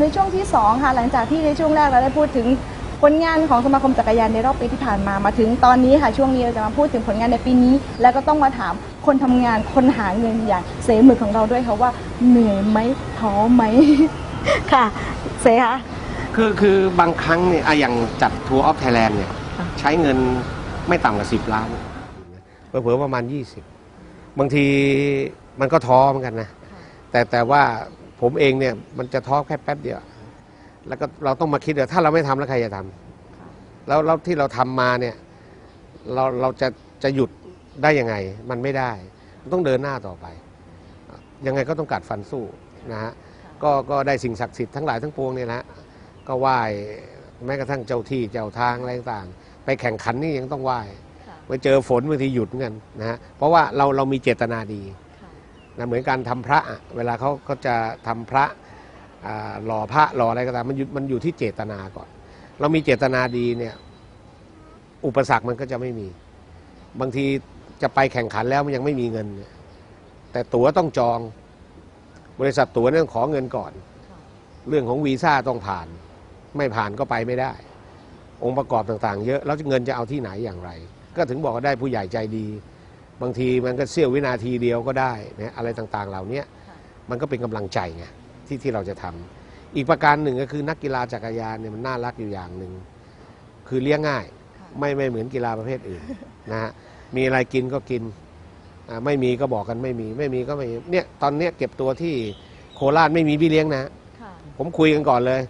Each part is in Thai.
ในช่วงที่ 2 ค่ะ หลังจากที่ในช่วงแรกเราได้พูดถึงผลงานของสมาคมจักรยานในรอบปีที่ผ่านมา มาถึงตอนนี้ค่ะช่วงนี้เราจะมาพูดถึงผลงานในปีนี้ แล้วก็ต้องมาถามคนทำงานคนหาเงินอย่างเสมือของเราด้วยค่ะว่าเหนื่อยไหมท้อไหม ค่ะ เสคะคือคือบางครั้งเนี่ยอะอย่างจัดทัวร์ออฟไทยแลนด์เนี่ยใช้เงินไม่ต่ำกว่าสิบล้านเผลอๆประมาณ 20 บางทีมันก็ท้อเหมือนกันนะ แต่แต่ว่า ผมเองเนี่ยมันจะท้อแค่แป๊บเดียว แล้วก็เราต้องมาคิดว่าถ้าเราไม่ทำแล้วใครจะทำแล้วแล้วที่เราทำมาเนี่ยเราเราจะจะหยุดได้ยังไงมันไม่ได้มันต้องเดินหน้าต่อไป ยังไงก็ต้องกัดฟันสู้นะฮะก็ก็ได้สิ่งศักดิ์สิทธิ์ทั้งหลายทั้งปวงเนี่ยนะฮะก็ไหว้แม้กระทั่งเจ้าที่เจ้าทางอะไรต่างๆไปแข่งขันนี่ยังต้องไหว้ไปเจอฝนบางทีหยุดเหมือนกันนะฮะเพราะว่าเราเรามีเจตนาดี นะเหมือนการทำพระเวลาเขาเขาจะทำพระหล่อพระหล่ออะไรก็ตามมันอยู่มันอยู่ที่เจตนาก่อน เรามีเจตนาดีเนี่ยอุปสรรคมันก็จะไม่มี บางทีจะไปแข่งขันแล้วมันยังไม่มีเงิน แต่ตั๋วต้องจอง บริษัทตั๋วเนี่ยต้องขอเงินก่อน เรื่องของวีซ่าต้องผ่าน ไม่ผ่านก็ไปไม่ได้ องค์ประกอบต่างๆ เยอะแล้วเงินจะเอาที่ไหนอย่างไร ก็ถึงบอกว่าได้ผู้ใหญ่ใจดี บางทีมันก็เสี้ยววินาทีเดียวก็ได้นะอะไรต่างๆ เหล่านี้มันก็เป็นกำลังใจไงที่ที่เราจะทำอีกประการหนึ่งก็คือนักกีฬาจักรยานเนี่ยมันน่ารักอยู่อย่างหนึ่งคือเลี้ยงง่ายไม่ไม่เหมือนกีฬาประเภทอื่นนะฮะมีอะไรกินก็กินอ่าไม่มีก็บอกกันไม่มีไม่มีก็ไม่เนี่ยตอนเนี้ยเก็บตัวที่โคราชไม่มีพี่เลี้ยงนะผมคุยกันก่อนเลย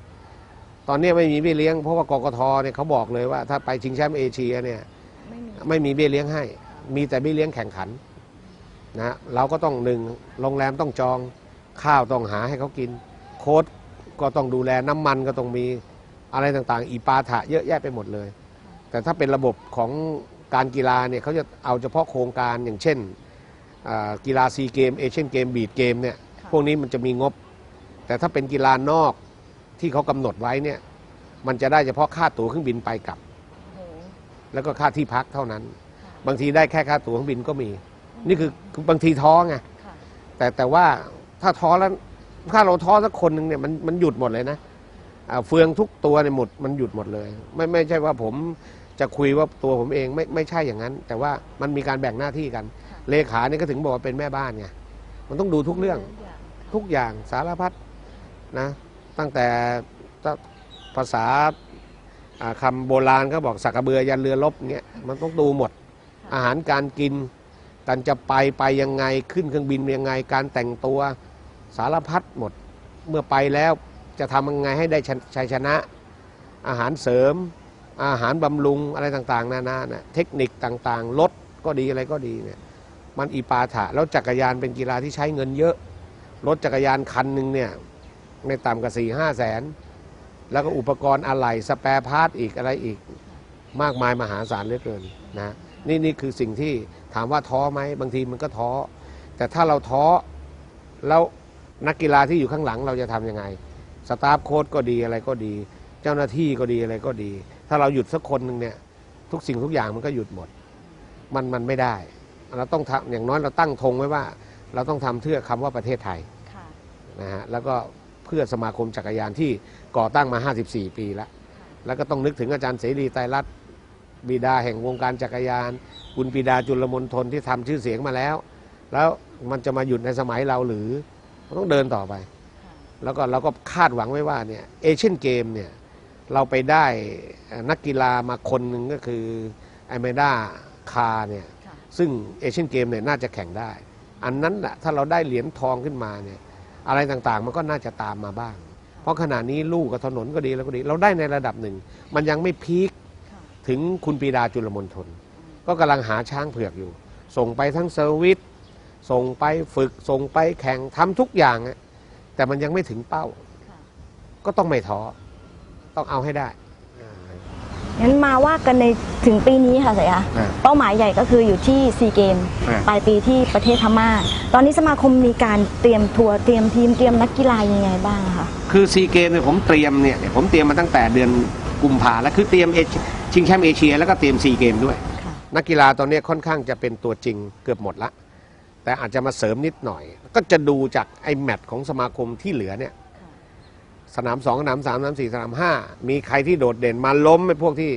ตอนเนี้ยไม่มีเบี้ยเลี้ยงเพราะว่ากกทเนี่ยเขาบอกเลยว่าถ้าไปชิงแชมป์เอเชียเนี่ยไม่มีไม่มีเบี้ยเลี้ยงให้ มีแต่เบี้ยเลี้ยงแข่งขันนะเราก็ต้องหนึ่งโรงแรมต้องจองข้าวต้องหาให้เขากิน โค้ดก็ต้องดูแลน้ำมันก็ต้องมีอะไรต่างๆ อีปาถะเยอะแยะไปหมดเลย แต่ถ้าเป็นระบบของการกีฬาเนี่ยเขาจะเอาเฉพาะโครงการอย่างเช่นอ่ากีฬาซีเกมเอเชียนเกมบีดเกมเนี่ยพวกนี้มันจะมีงบ แต่ถ้าเป็นกีฬานอกที่เขากำหนดไว้เนี่ยมันจะได้เฉพาะค่าตั๋วเครื่องบินไปกลับ แล้วก็ค่าที่พักเท่านั้น บางทีได้แค่ค่าตั๋วเครื่องบินก็มี นี่คือคือบางทีท้อไงแต่แต่ว่าถ้าท้อแล้วถ้าเราท้อสักคนหนึ่งเนี่ยมันมันหยุดหมดเลยนะอ่าเฟืองทุกตัวเนี่ยหมดมันหยุดหมดเลย ไม่ไม่ใช่ว่าผมจะคุยว่าตัวผมเองไม่ไม่ใช่อย่างนั้น แต่ว่ามันมีการแบ่งหน้าที่กัน เลขาเนี่ยก็ถึงบอกว่าเป็นแม่บ้านไงมันต้องดูทุกเรื่อง ทุกอย่างสารพัดนะตั้งแต่ภาษาอ่าคำโบราณเขาบอกสักกระเบือยันเรือลบเงี้ยมันต้องดูหมด อาหารการกินการจะไปไปยังไงขึ้นเครื่องบินยังไง การแต่งตัวสารพัดหมดเมื่อไปแล้วจะทำยังไงให้ได้ชัยชนะ อาหารเสริม อาหารบำรุงอะไรต่างๆ นานานะเทคนิคต่างๆ รถก็ดีอะไรก็ดีเนี่ยมันอีปาถะแล้วจักรยานเป็นกีฬาที่ใช้เงินเยอะ รถจักรยานคันหนึ่งเนี่ยไม่ต่ำกว่าสี่ห้าแสน แล้วก็อุปกรณ์อะไหล่สแปรพาร์ทอีกอะไรอีก มากมายมหาศาลเหลือเกินนะ นี่นี่คือสิ่งที่ถามว่าท้อไหมบางทีมันก็ท้อ แต่ถ้าเราท้อแล้วนักกีฬาที่อยู่ข้างหลังเราจะทำยังไง สตาฟโค้ดก็ดีอะไรก็ดี เจ้าหน้าที่ก็ดีอะไรก็ดี ถ้าเราหยุดสักคนหนึ่งเนี่ยทุกสิ่งทุกอย่างมันก็หยุดหมด มันมันไม่ได้ เราต้องทำอย่างน้อยเราตั้งธงไว้ว่า เราต้องทำเพื่อคำว่าประเทศไทยนะฮะแล้วก็เพื่อสมาคมจักรยานที่ก่อตั้งมา 54 ปีแล้ว แล้วก็ต้องนึกถึงอาจารย์เสรีไตรรัตน์ บิดาแห่งวงการจักรยาน คุณปิดาจุลมนทนที่ทำชื่อเสียงมาแล้ว แล้วมันจะมาหยุดในสมัยเราหรือมันต้องเดินต่อไป แล้วก็เราก็คาดหวังไว้ว่าเนี่ยเอเชียนเกมเนี่ยเราไปได้นักกีฬามาคนหนึ่งก็คือไอเมด้าคาเนี่ยซึ่งเอเชียนเกมเนี่ยน่าจะแข่งได้ อันนั้นแหละถ้าเราได้เหรียญทองขึ้นมาเนี่ยอะไรต่างๆ มันก็น่าจะตามมาบ้าง เพราะขณะนี้ลูกกับถนนก็ดีแล้วก็ดี เราได้ในระดับหนึ่ง มันยังไม่พีค ถึงคุณปีดาจุลมนทนก็กำลังหาช้างเผือกอยู่ ส่งไปทั้งเซอร์วิสส่งไปฝึก ส่งไปแข่งทำทุกอย่างอะแต่มันยังไม่ถึงเป้า ก็ต้องไม่ท้อ ต้องเอาให้ได้งั้นมาว่ากันในถึงปีนี้ค่ะเสยะอ่าเป้าหมายใหญ่ก็คืออยู่ที่ซีเกมอ่าปลายปีที่ประเทศพม่า ตอนนี้สมาคมมีการเตรียมทัวร์เตรียมทีมเตรียมนักกีฬายังไงบ้างอะคะคือซีเกมเนี่ยผมเตรียมเนี่ยผมเตรียมมาตั้งแต่เดือนกุมภาแล้วคือเตรียมเอเชียชิงแชมป์เอเชียแล้วก็เตรียมซีเกมด้วยค่ะนักกีฬาตอนนี้ค่อนข้างจะเป็นตัวจริงเกือบหมดละ แต่อาจจะมาเสริมนิดหน่อย ก็จะดูจากไอ้แมตช์ของสมาคมที่เหลือเนี่ยสนามสองสนามสามสนามสี่สนามห้ามีใครที่โดดเด่นมาล้มไอ้พวกที่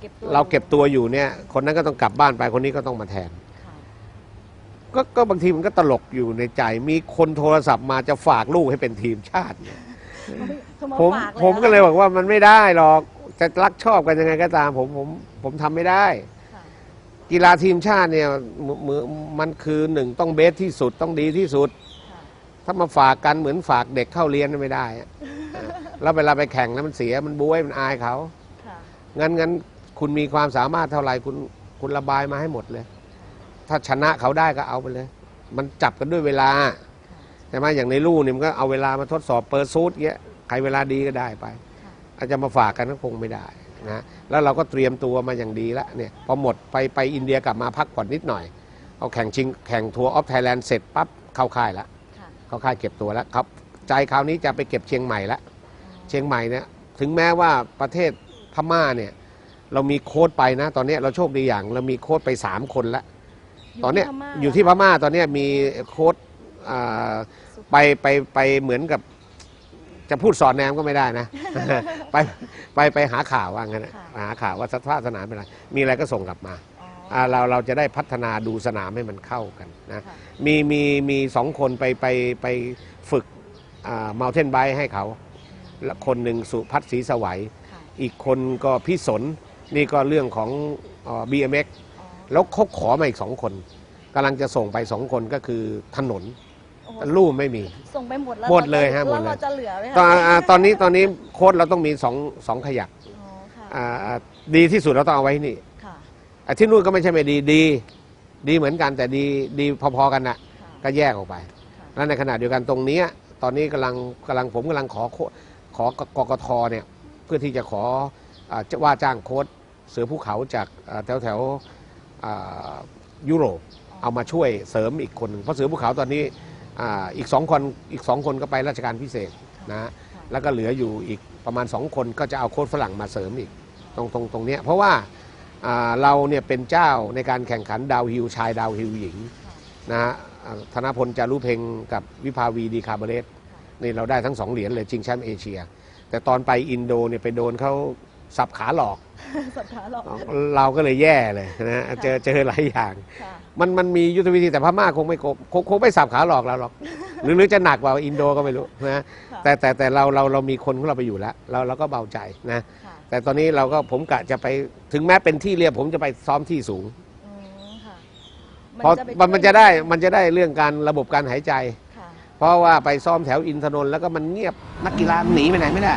เก็บตัวเราเก็บตัวอยู่เนี่ย คนนั้นก็ต้องกลับบ้านไปคนนี้ก็ต้องมาแทนค่ะก็ก็บางทีมันก็ตลกอยู่ในใจ มีคนโทรศัพท์มาจะฝากลูกให้เป็นทีมชาติเนี่ยโทรมาผมฝากผมก็เลยบอกว่ามันไม่ได้หรอก จะรักชอบกันยังไงก็ตามผมผมผมทำไม่ได้ค่ะกีฬาทีมชาติเนี่ยมือมือมันคือหนึ่งต้องเบสที่สุดต้องดีที่สุดค่ะถ้ามาฝากกันเหมือนฝากเด็กเข้าเรียนไม่ได้อะเออแล้วเวลาไปแข่งแล้วมันเสียมันบุ้ยมันอายเขาค่ะงั้นงั้นคุณมีความสามารถเท่าไหร่คุณคุณระบายมาให้หมดเลย ถ้าชนะเขาได้ก็เอาไปเลย มันจับกันด้วยเวลาใช่ไหมอย่างในลู่เนี่ยมันก็เอาเวลามาทดสอบเปิดซูดเงี้ยใครเวลาดีก็ได้ไปค่ะ อาจจะมาฝากกันก็คงไม่ได้นะแล้วเราก็เตรียมตัวมาอย่างดีแล้วเนี่ยพอหมดไปไปอินเดียกลับมาพักผ่อนนิดหน่อย เอาแข่งชิงแข่งทัวร์ออฟไทยแลนด์เสร็จปั๊บเข้าค่ายแล้วค่ะเข้าค่ายเก็บตัวแล้วครับ ใจคราวนี้จะไปเก็บเชียงใหม่แล้วเชียงใหม่เนี่ยถึงแม้ว่าประเทศพม่าเนี่ยเรามีโค้ดไปนะ ตอนเนี้ยเราโชคดีอย่าง เรามีโค้ดไป 3 คนแล้วตอนเนี้ยอยู่ที่พม่าตอนเนี้ยมีโค้ดอ่าไปไปไปเหมือนกับ จะพูดสอนแนมก็ไม่ได้นะ ไปไปไปหาข่าวว่างั้นนะหาข่าวว่าสภาพสนามเป็นอะไรมีอะไรก็ส่งกลับมาอ๋ออ่าเราเราจะได้พัฒนาดูสนามให้มันเข้ากันนะ ค่ะ มีมีมีสองคนไปไปไปฝึกเมาเทนไบให้เขาและคนหนึ่งสุพัฒน์ศรีสวัย ค่ะอีกคนก็พี่สน นี่ก็เรื่องของเอ่อ BMX อ๋อแล้วเขาขอมาอีกสองคนกำลังจะส่งไปสองคนก็คือถนน โอ้โหแต่ลู่ไม่มี ส่งไปหมดแล้วหมดเลยฮะแล้วหมดเลย เราจะเหลือไหมตอนคะอ่าตอนนี้ตอนนี้โค้ดเราต้องมีสองสองขยักอ๋อค่ะอ่าอ่าดีที่สุดเราต้องเอาไว้ที่นี่ค่ะอะที่นู่นก็ไม่ใช่ไม่ดีดี ดีเหมือนกันแต่ดีดีพอๆกันนะค่ะก็แยกออกไป แล้วในขณะเดียวกันตรงเนี้ยตอนนี้กำลังกำลังผมกำลังขอโคขอกกทเนี่ยเพื่อที่จะขออาจะว่าจ้างโค้ดเสือภูเขาจากอ่าแถวแถวอ่ายุโรปเอามาช่วยเสริมอีกคนหนึ่งเพราะเสือภูเขาตอนนี้ อ่าอีกสองคนอีกสองคนก็ไปราชการพิเศษนะฮะแล้วก็เหลืออยู่อีกประมาณสองคนก็จะเอาโค้ดฝรั่งมาเสริมอีกตรงตรงตรงเนี้ยเพราะว่าอ่าเราเนี่ยเป็นเจ้าในการแข่งขันดาวฮิลชายดาวฮิลหญิงนะฮะอ่าธนพลจารุเพ็งกับวิภาวีดีคาร์เบเรสนี่เราได้ทั้งสองเหรียญเลยชิงแชมป์เอเชีย แต่ตอนไปอินโดเนี่ยไปโดนเขา สับขาหลอก สัปดาห์หรอก เราก็เลยแย่เลยนะเจอเจอหลายอย่างค่ะมันมันมียุทธวิธีแต่พม่าคงไม่โกคงคงไม่สับขาหลอกเราหรอกหรือหรือจะหนักกว่าอินโดก็ไม่รู้นะค่ะแต่แต่แต่เราเราเรามีคนของเราไปอยู่แล้ว เราเราก็เบาใจนะค่ะแต่ตอนนี้เราก็ผมกะจะไปถึงแม้เป็นที่เรียบผมจะไปซ้อมที่สูงอืมค่ะเพราะไปมันมันจะได้มันจะได้เรื่องการระบบการหายใจค่ะ เพราะว่าไปซ้อมแถวอินทนนท์แล้วก็มันเงียบนักกีฬามันหนีไปไหนไม่ได้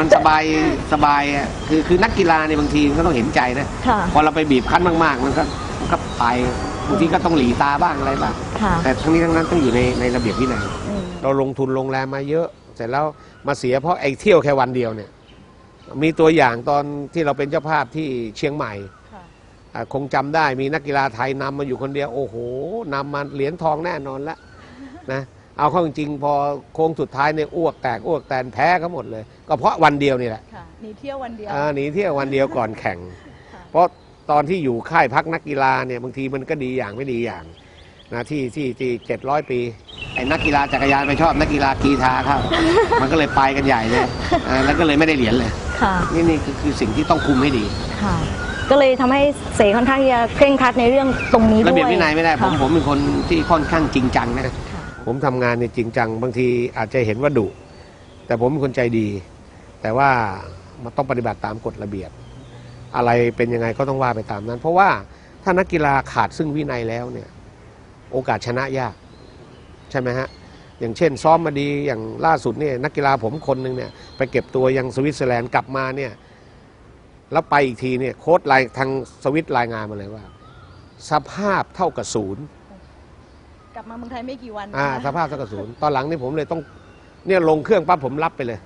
มันสบายสบายอะคือคือนักกีฬาเนี่ยบางทีมันก็ต้องเห็นใจนะค่ะพอเราไปบีบคั้นมากๆ มันก็มันก็ไปบางทีก็ต้องหลีตาบ้างอะไรบ้างค่ะแต่ทั้งนี้ทั้งนั้นต้องอยู่ในในระเบียบวินัยอืมเราลงทุนลงแรงมาเยอะ เสร็จแล้วมาเสียเพราะไอ้เที่ยวแค่วันเดียวเนี่ย มีตัวอย่างตอนที่เราเป็นเจ้าภาพที่เชียงใหม่ ค่ะอ่าคงจำได้มีนักกีฬาไทยนำมาอยู่คนเดียว โอ้โหนำมาเหรียญทองแน่นอนละ นะเอาเข้าจริงๆพอโค้งสุดท้ายเนี่ยอ้วกแตกอ้วกแตนแพ้เขาหมดเลย ก็เพราะวันเดียวนี่แหละค่ะหนีเที่ยววันเดียว อ่าหนีเที่ยววันเดียวก่อนแข่งค่ะเพราะตอนที่อยู่ค่ายพักนักกีฬาเนี่ยบางทีมันก็ดีอย่างไม่ดีอย่างนะที่ที่ที่เจ็ดร้อยปี ไอ้นักกีฬาจักรยานไปชอบนักกีฬากีฬาเข้ามันก็เลยไปกันใหญ่เลยอ่าแล้วก็เลยไม่ได้เหรียญเลย ค่ะ นี่นี่คือคือสิ่งที่ต้องคุมให้ดี ค่ะ ก็เลยทำให้เสค่อนข้างที่จะเคร่งครัดในเรื่องตรงนี้ด้วยระเบียบวินัยไม่ได้ผมค่ะ ผมเป็นคนที่ค่อนข้างจริงจังนะค่ะ ผมทำงานเนี่ยจริงจัง บางทีอาจจะเห็นว่าดุ แต่ผมเป็นคนใจดี แต่ว่ามันต้องปฏิบัติตามกฎระเบียบ อะไรเป็นยังไงก็ต้องว่าไปตามนั้น เพราะว่าถ้านักกีฬาขาดซึ่งวินัยแล้วเนี่ย โอกาสชนะยาก ใช่ไหมฮะอย่างเช่น ซ้อมมาดีอย่างล่าสุดเนี่ยนักกีฬาผมคนหนึ่งเนี่ยไปเก็บตัวยังสวิตเซอร์แลนด์กลับมาเนี่ยแล้วไปอีกทีเนี่ยโค้ดรายทางสวิตรายงานมาเลยว่า สภาพเท่ากับศูนย์ กลับมาเมืองไทยไม่กี่วันอ่านะสภาพเท่ากับศูนย์ตอนหลังนี่ผมเลยต้องเนี่ยลงเครื่องปั๊บผมรับไปเลย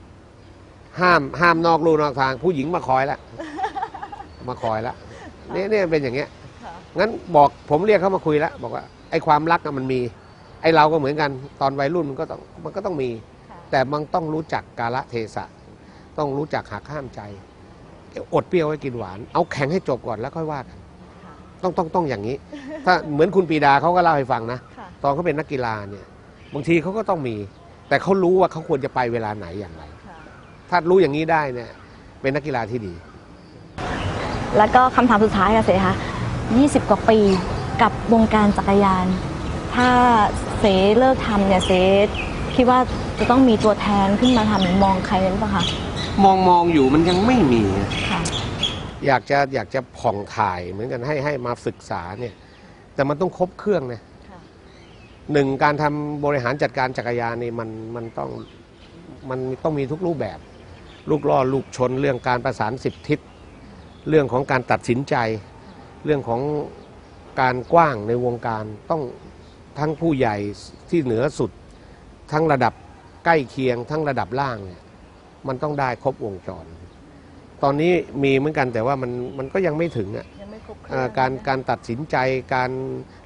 ห้ามห้ามนอกลู่นอกทาง ผู้หญิงมาคอยแล้วมาคอยแล้วเนี่ยเนี่ยเป็นอย่างเงี้ยค่ะงั้นบอกผมเรียกเขามาคุยแล้วบอกว่าไอ้ความรักน่ะมันมี ไอ้เราก็เหมือนกันตอนวัยรุ่นมันก็ต้องมันก็ต้องมีค่ะแต่มันต้องรู้จักกาละเทศะ ต้องรู้จักหักห้ามใจ อดเปรี้ยวไว้กินหวาน เอาแข่งให้จบก่อนแล้วค่อยว่ากันค่ะต้องต้องต้องอย่างนี้ ถ้าเหมือนคุณปรีดาเขาก็เล่าให้ฟังนะค่ะ ตอนเขาเป็นนักกีฬาเนี่ยบางทีเขาก็ต้องมี แต่เขารู้ว่าเขาควรจะไปเวลาไหนอย่างไร ถ้ารู้อย่างนี้ได้เนี่ยเป็นนักกีฬาที่ดี แล้วก็คำถามสุดท้ายค่ะเสคะ20 กว่าปีกับวงการจักรยาน ถ้าเสเลิกทำเนี่ยเสคิดว่าจะต้องมีตัวแทนขึ้นมาทำหรือมองใครหรือเปล่าคะมองมองอยู่มันยังไม่มี ค่ะ อยากจะอยากจะผ่องถ่ายเหมือนกันให้ให้มาศึกษาเนี่ย แต่มันต้องครบเครื่องนะค่ะ หนึ่งการทำบริหารจัดการจักรยานนี่มันมันต้องมันต้องมีทุกรูปแบบ ลูกล่อลูกชนเรื่องการประสานสิบทิศ เรื่องของการตัดสินใจ เรื่องของการกว้างในวงการต้องทั้งผู้ใหญ่ที่เหนือสุด ทั้งระดับใกล้เคียง ทั้งระดับล่างเนี่ยมันต้องได้ครบวงจร ตอนนี้มีเหมือนกันแต่ว่ามันมันก็ยังไม่ถึงอะ ยังไม่ครบเคเอ่รื่อองการการตัดสินใจการ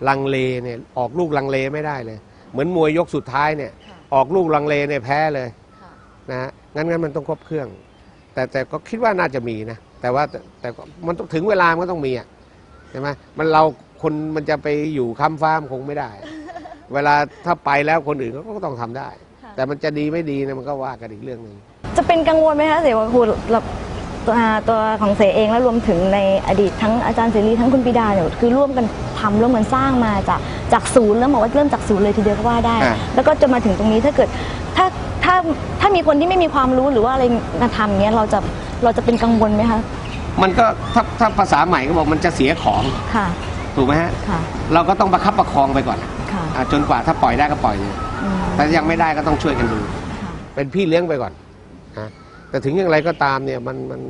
ลังเลเนี่ยออกลูกลังเลไม่ได้เลย เหมือนมวยยกสุดท้ายเนี่ยออกลูกลังเลเนี่ยแพ้เลยค่ะนะฮะงั้นงั้นมันต้องครบเครื่อง แต่แต่ก็คิดว่าน่าจะมีนะแต่ว่าแต่แต่ก็มันต้องถึงเวลามันก็ต้องมีอะใช่ไหมมันเราคนมันจะไปอยู่ค้ำฟ้ามนคงไม่ได้ เวลาถ้าไปแล้วคนอื่นก็ต้องทำได้ค่ะแต่มันจะดีไม่ดีเนี่ยมันก็ว่ากันอีกเรื่องหนึ่งจะเป็นกังวลไหมคะเสว่าครูเรา ตัวอ่าตัวของเสเองและรวมถึงในอดีตทั้งอาจารย์เสรีทั้งคุณปิดาเนี่ยคือร่วมกันทำร่วมกันสร้างมาจากจากศูนย์แล้วบอกว่าเริ่มจากศูนย์เลยทีเดียวก็ว่าได้อ่าแล้วก็จะมาถึงตรงนี้ถ้าเกิดถ้าถ้าถ้ามีคนที่ไม่มีความรู้หรือว่าอะไรมาทำเนี้ยเราจะเราจะเป็นกังวลไหมคะมันก็ถ้าถ้าภาษาใหม่ก็บอกมันจะเสียของค่ะถูกไหมฮะค่ะเราก็ต้องประคับประคองไปก่อนค่ะอะจนกว่าถ้าปล่อยได้ก็ปล่อยเลยอืมแต่ยังไม่ได้ก็ต้องช่วยกันดูค่ะเป็นพี่เลี้ยงไปก่อนนะ แต่ถึงอย่างไรก็ตามเนี่ยมันมัน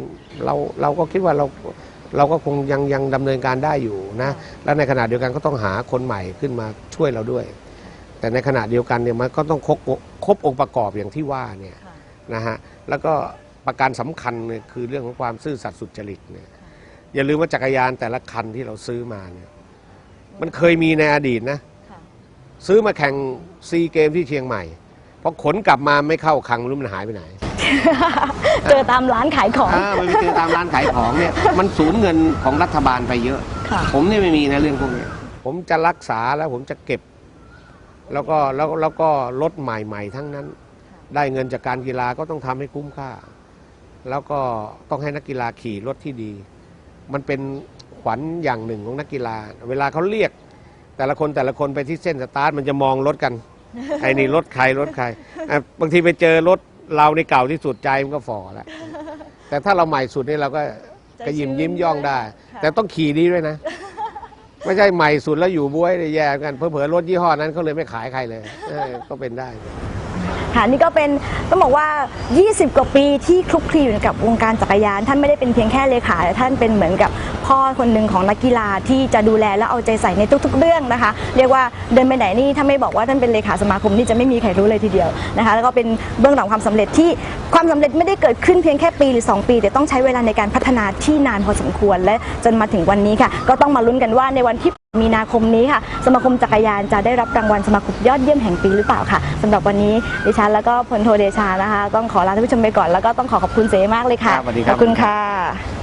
เราเราก็คิดว่าเราเราก็คงยังยังดำเนินการได้อยู่นะแล้วในขณะเดียวกันก็ต้องหาคนใหม่ขึ้นมาช่วยเราด้วย แต่ในขณะเดียวกันเนี่ยมันก็ต้องครบครบองค์ประกอบอย่างที่ว่าเนี่ยค่ะนะฮะแล้วก็ประการสำคัญเนี่ยคือเรื่องของความซื่อสัตย์สุจริตเนี่ยอย่าลืมว่าจักรยานแต่ละคันที่เราซื้อมาเนี่ยมันเคยมีในอดีตนะค่ะซื้อมาแข่งซีเกมที่เชียงใหม่พอขนกลับมาไม่เข้าคลังไม่รู้มันหายไปไหน เจอตามร้านขายของ อ่ามันไปเจอตามร้านขายของเนี่ย มันสูญเงินของรัฐบาลไปเยอะ ค่ะ ผมเนี่ยไม่มีนะเรื่องพวกเนี้ยผมจะรักษาแล้วผมจะเก็บ แล้วก็แล้วแล้วก็รถใหม่ๆ ทั้งนั้น ได้เงินจากการกีฬาก็ต้องทำให้คุ้มค่า แล้วก็ต้องให้นักกีฬาขี่รถที่ดี มันเป็นขวัญอย่างหนึ่งของนักกีฬา เวลาเขาเรียก แต่ละคนแต่ละคนไปที่เส้นสตาร์ทมันจะมองรถกัน ไอ้นี่รถใครรถใครอะบางทีไปเจอรถ เราในเก่าที่สุดใจมันก็ฝ่อแล้ว แต่ถ้าเราใหม่สุดนี่เราก็กระยิมยิ้มย่องได้ ค่ะ แต่ต้องขี่ดีด้วยนะ ไม่ใช่ใหม่สุดแล้วอยู่บ้วยได้แย่กันเผลอๆรถยี่ห้อนั้นเขาเลยไม่ขายใครเลยเออก็เป็นได้ ค่ะนี่ก็เป็นต้องบอกว่า 20 กว่าปีที่คลุกคลีอยู่กับวงการจักรยาน ท่านไม่ได้เป็นเพียงแค่เลขาแต่ท่านเป็นเหมือนกับพ่อคนหนึ่งของนักกีฬาที่จะดูแลและเอาใจใส่ในทุก ๆ เรื่องนะคะ เรียกว่าเดินไปไหนนี่ถ้าไม่บอกว่าท่านเป็นเลขาสมาคมนี่จะไม่มีใครรู้เลยทีเดียวนะคะ แล้วก็เป็นเบื้องหลังความสำเร็จที่ความสำเร็จไม่ได้เกิดขึ้นเพียงแค่ปีหรือ 2 ปี แต่ต้องใช้เวลาในการพัฒนาที่นานพอสมควรและจนมาถึงวันนี้ค่ะ ก็ต้องมาลุ้นกันว่าในวันที่ มีนาคมนี้ค่ะ สมาคมจักรยานจะได้รับรางวัลสมาคมยอดเยี่ยมแห่งปีหรือเปล่าค่ะสำหรับวันนี้ดิฉันแล้วก็พลโทเดชานะคะ ต้องขอลาท่านผู้ชมไปก่อนแล้วก็ต้องขอขอบคุณเสมากเลยค่ะครับสวัสดีครับขอบคุณค่ะ